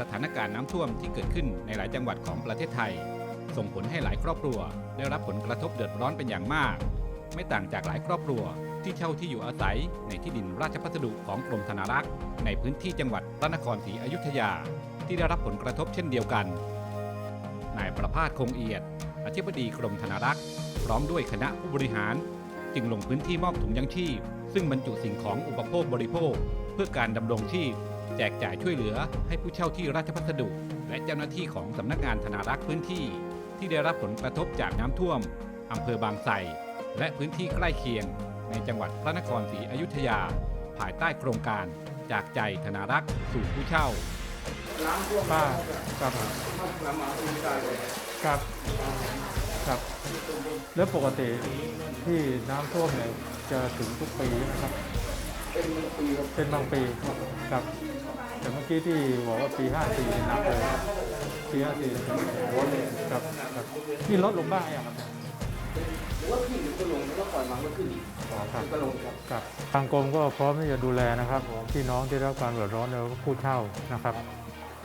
สถานการณ์น้ำท่วมที่เกิดขึ้นในหลายจังหวัดของประเทศไทย ส่งผลให้หลายครอบครัว ได้รับผลกระทบเดือดร้อนเป็นอย่างมาก ไม่ต่างจากหลายครอบครัว ที่เช่าที่อยู่อาศัยในที่ดินราชพัสดุของกรมธนารักษ์ ในพื้นที่จังหวัดพระนครศรีอยุธยา ที่ได้รับผลกระทบเช่นเดียวกัน นายประภาสคงเอียด อธิบดีกรมธนารักษ์ พร้อมด้วยคณะผู้บริหาร จึงลงพื้นที่มอบถุงยังชีพ ซึ่งบรรจุสิ่งของอุปโภคบริโภค เพื่อการดำรงชีพ จกจ่ายช่วยเหลือให้ผู้เช่าที่ราชพัสดุ และเจ้าหน้าที่ของสำนักงานธนารักษ์พื้นที่ ที่ได้รับผลกระทบจากน้ำท่วมอำเภอบางไทรและพื้นที่ใกล้เคียง ในจังหวัดพระนครศรีอยุธยา ภายใต้โครงการจากใจธนารักษ์สู่ผู้เช่าป้าครับครับครับ แล้วปกติที่น้ำท่วมเนี่ยจะถึงทุกปีนะครับ เป็นบางปีครับแต่ เมื่อกี้ที่บอกว่าปี54เนี่หนักเลยปี54เนี่ครับครับนี่ลดลงบ้างยังครับว่าขึ้นก็ลงแล้วก็ปล่อยมันก็ขึ้นอีกอ๋อครับก็ลงครับครับทางกรมก็พร้อมที่จะดูแลนะครับพี่น้องที่รับความเดือดร้อนแล้วก็ผู้เช่านะครับ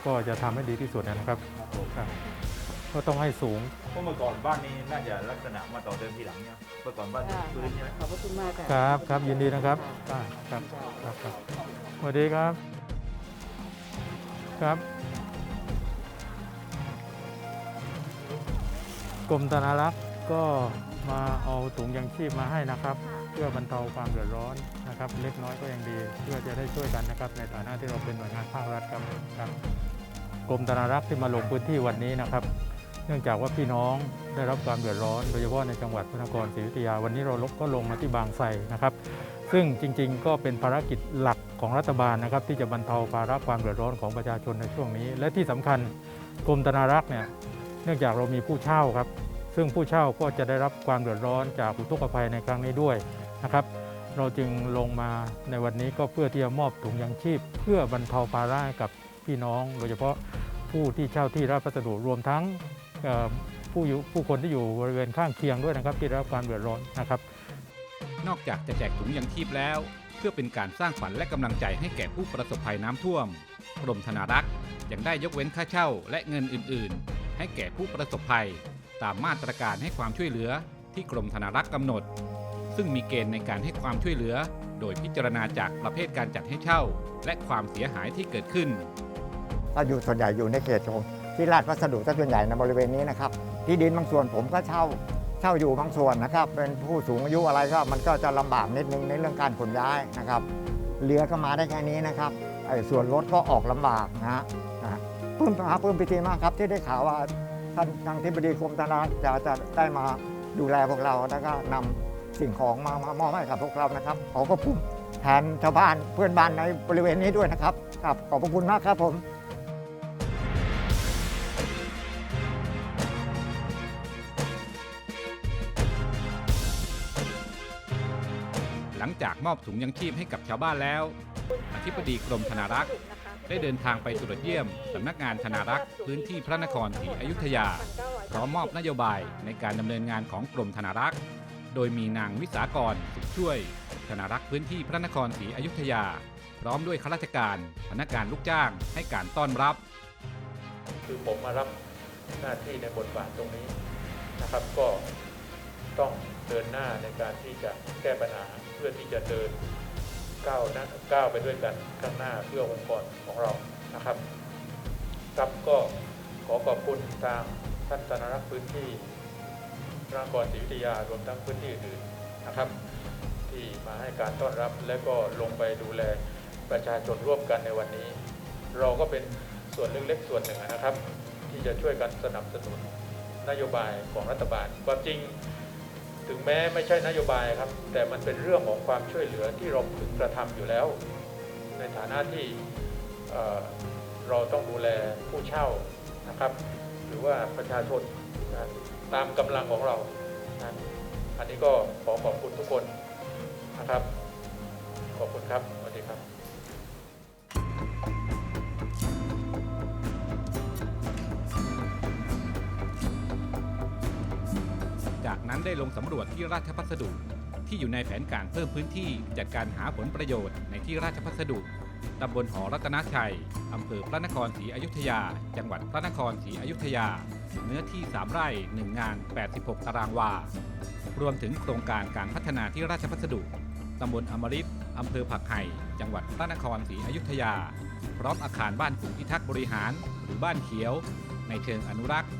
ก็จะทำให้ดีที่สุดนะครับครับก็ต้องให้สูงเพราะเมื่อก่อนบ้านนี้น่าจะลักษณะมาต่อเติมทีหลังเนี่ยเมื่อก่อนบ้านอยู่พื้นใช่ไหมขอบพระคุณมากครับครับยินดีนะครับครับครับครับสวัสดีครับ ครับกรมธนารักษ์ก็มาเอาถุงยังชีพมาให้นะครับ เพื่อบรรเทาความเดือดร้อนนะครับ เล็กน้อยก็ยังดีเพื่อจะได้ช่วยกันนะครับ ในฐานะที่เราเป็นหน่วยงานภาครัฐครับครับกรมธนารักษ์ที่มาลงพื้นที่วันนี้นะครับ เนื่องจากว่าพี่น้องได้รับความเดือดร้อน โดยเฉพาะในจังหวัดพระนครศรีอยุธยาวันนี้เราก็ลงมาที่บางไทรนะครับ ซึ่งจริงๆ ก็เป็นภารกิจหลัก ของรัฐบาลนะครับที่จะบรรเทาภาระความเดือดร้อนของประชาชนในช่วงนี้ และที่สำคัญกรมธนารักษ์เนี่ยเนื่องจากเรามีผู้เช่าครับ ซึ่งผู้เช่าก็จะได้รับความเดือดร้อนจากอุทกภัยในครั้งนี้ด้วยนะครับ เราจึงลงมาในวันนี้ก็เพื่อที่จะมอบถุงยังชีพ เพื่อบรรเทาภาระกับพี่น้อง โดยเฉพาะผู้ที่เช่าที่รับพัสดุรวมทั้งผู้อยู่ผู้คนที่อยู่บริเวณข้างเคียงด้วยนะครับ ที่ได้รับความเดือดร้อนนะครับ นอกจากจะแจกถุงยังชีพแล้ว เพื่อเป็นการสร้างฝันและกำลังใจให้แก่ผู้ประสบภัยน้ำท่วม กรมธนารักษ์ยังได้ยกเว้นค่าเช่าและเงินอื่น ๆ ให้แก่ผู้ประสบภัย ตามมาตรการให้ความช่วยเหลือที่กรมธนารักษ์กำหนด ซึ่งมีเกณฑ์ในการให้ความช่วยเหลือ โดยพิจารณาจากประเภทการจัดให้เช่า และความเสียหายที่เกิดขึ้นก็อยู่ส่วนใหญ่อยู่ในเขตของที่ราชพัสดุซะส่วนใหญ่ในบริเวณนี้นะครับ ที่ดินบางส่วนผมก็เช่า เช่าอยู่บางส่วนนะครับ เป็นผู้สูงอายุอะไรก็มันก็จะลำบากนิดนึงในเรื่องการขนย้ายนะครับ เรือก็มาได้แค่นี้นะครับไอ้ส่วนรถก็ออกลำบากนะฮะนะฮะปลื้มครับปลื้มปิติมากครับที่ได้ข่าวว่าท่านทางทิบดีกรมธนารักษ์จะจะได้มาดูแลพวกเราแล้วก็นำสิ่งของมามามอบให้กับพวกเรานะครับขอขอบคุณแทนชาวบ้านเพื่อนบ้านในบริเวณนี้ด้วยนะครับครับขอบพระคุณมากครับผม ลังจากมอบถุงยังชีพให้กับชาวบ้านแล้ว อธิบดีกรมธนารักษ์ ได้เดินทางไปตรวจเยี่ยมสำนักงานธนารักษ์พื้นที่พระนครศรีอยุธยา พร้อมมอบนโยบายในการดำเนินงานของกรมธนารักษ์ โดยมีนางวิสากรสุขช่วย ธนารักษ์พื้นที่พระนครศรีอยุธยา พร้อมด้วยข้าราชการ พนักงานลูกจ้างให้การต้อนรับ คือผมมารับหน้าที่ในบทบาทตรงนี้นะครับก็ ต้องเดินหน้าในการที่จะแก้ปัญหาเพื่อที่จะเดินก้าวน้าก้าวไปด้วยกันข้างหน้าเพื่อองค์กรของเรานะครับครับก็ขอขอบคุณทางท่านธนรักษ์พื้นที่พระนครศรีอยุธยารวมทั้งพื้นที่อื่นๆนะครับ ที่มาให้การต้อนรับและก็ลงไปดูแลประชาชนร่วมกันในวันนี้ เราก็เป็นส่วนเล็กๆส่วนหนึ่งนะครับ ที่จะช่วยกันสนับสนุนนโยบายของรัฐบาลความจริง แม้ไม่ใช่นโยบายครับ แต่มันเป็นเรื่องของความช่วยเหลือที่เราพึงกระทำอยู่แล้ว ในฐานะที่เอ่อเราต้องดูแลผู้เช่านะครับ หรือว่าประชาชนนะตามกำลังของเรานะอันนี้ก็ขอขอบคุณทุกคนนะครับ ขอบคุณครับสวัสดีครับั้นได้ลงสำรวจที่ราชพัสดุ ที่อยู่ในแผนการเพิ่มพื้นที่จัดการหาผลประโยชน์ในที่ราชพัสดุตำบลหอรัตนชัย อำเภอพระนครศรีอยุธยา จังหวัดพระนครศรีอยุธยา เนื้อที่ 3 ไร่ 1 งาน 86 ตารางวา รวมถึงโครงการการพัฒนาที่ราชพัสดุตำบลอมฤตอำเภอผักไห่ จังหวัดพระนครศรีอยุธยา พร้อมอาคารบ้านกลุ่มพิทักษ์บริหาร หรือบ้านเขียว ในเชิงอนุรักษ์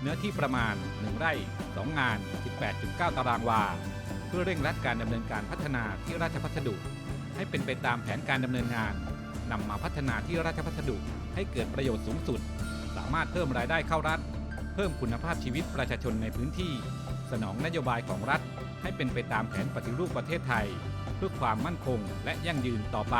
เนื้อที่ประมาณ 1 ไร่ 2 งาน 18.9 ตารางวา เพื่อเร่งรัดการดำเนินการพัฒนาที่ราชพัสดุ ให้เป็นไปตามแผนการดำเนินงานนำมาพัฒนาที่ราชพัสดุให้เกิดประโยชน์สูงสุด สามารถเพิ่มรายได้เข้ารัฐ เพิ่มคุณภาพชีวิตประชาชนในพื้นที่ สนองนโยบายของรัฐ ให้เป็นไปตามแผนปฏิรูปประเทศไทย เพื่อความมั่นคงและยั่งยืนต่อไป